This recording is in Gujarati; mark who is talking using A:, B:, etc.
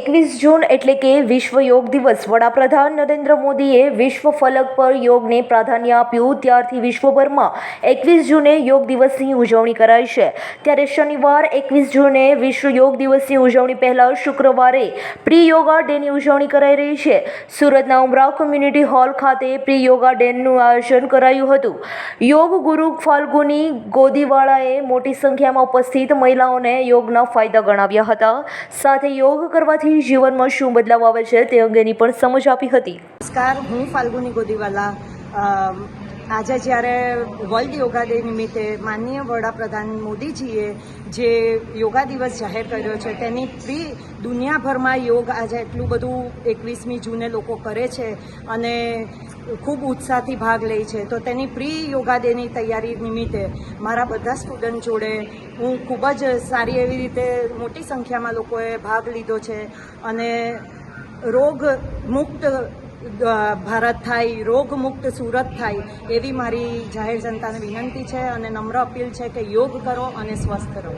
A: એકવીસ જૂન એટલે કે વિશ્વ યોગ દિવસ. વડાપ્રધાન નરેન્દ્ર મોદીએ વિશ્વ ફલક પર યોગને પ્રાધાન્ય આપ્યું. ત્યારથી વિશ્વભરમાં એકવીસ જૂને યોગ દિવસની ઉજવણી કરાય છે. ત્યારે શનિવાર એકવીસ જૂને વિશ્વ યોગ દિવસની ઉજવણી પહેલા શુક્રવારે પ્રી યોગા ડેની ઉજવણી કરાઈ રહી છે. સુરતના ઉમરાવ કમ્યુનિટી હોલ ખાતે પ્રી યોગા ડેનું આયોજન કરાયું હતું. યોગ ગુરુ ફાલ્ગુની ગોદીવાળાએ મોટી સંખ્યામાં ઉપસ્થિત મહિલાઓને યોગના ફાયદા ગણાવ્યા હતા. સાથે યોગ કરવાથી જીવનમાં શું બદલાવ આવે છે તે અંગેની પણ સમજ આપી હતી.
B: નમસ્કાર, હું ફાલ્ગુની ગોદીવાલા. આજે જ્યારે વર્લ્ડ યોગા ડે નિમિત્તે માનનીય વડાપ્રધાન મોદીજીએ જે યોગા દિવસ જાહેર કર્યો છે, તેની પ્રી દુનિયાભરમાં યોગ આજે એટલું બધું એકવીસમી જૂને લોકો કરે છે અને ખૂબ ઉત્સાહથી ભાગ લે છે. તો તેની પ્રી યોગા ડેની તૈયારી નિમિત્તે મારા બધા સ્ટુડન્ટ જોડે હું ખૂબ જ સારી એવી રીતે મોટી સંખ્યામાં લોકોએ ભાગ લીધો છે અને રોગ મુક્ત ભારત થાય, રોગ મુક્ત સુરત થાય એવી મારી જાહેર જનતાને વિનંતી છે અને નમ્ર અપીલ છે કે યોગ કરો અને સ્વસ્થ રહો.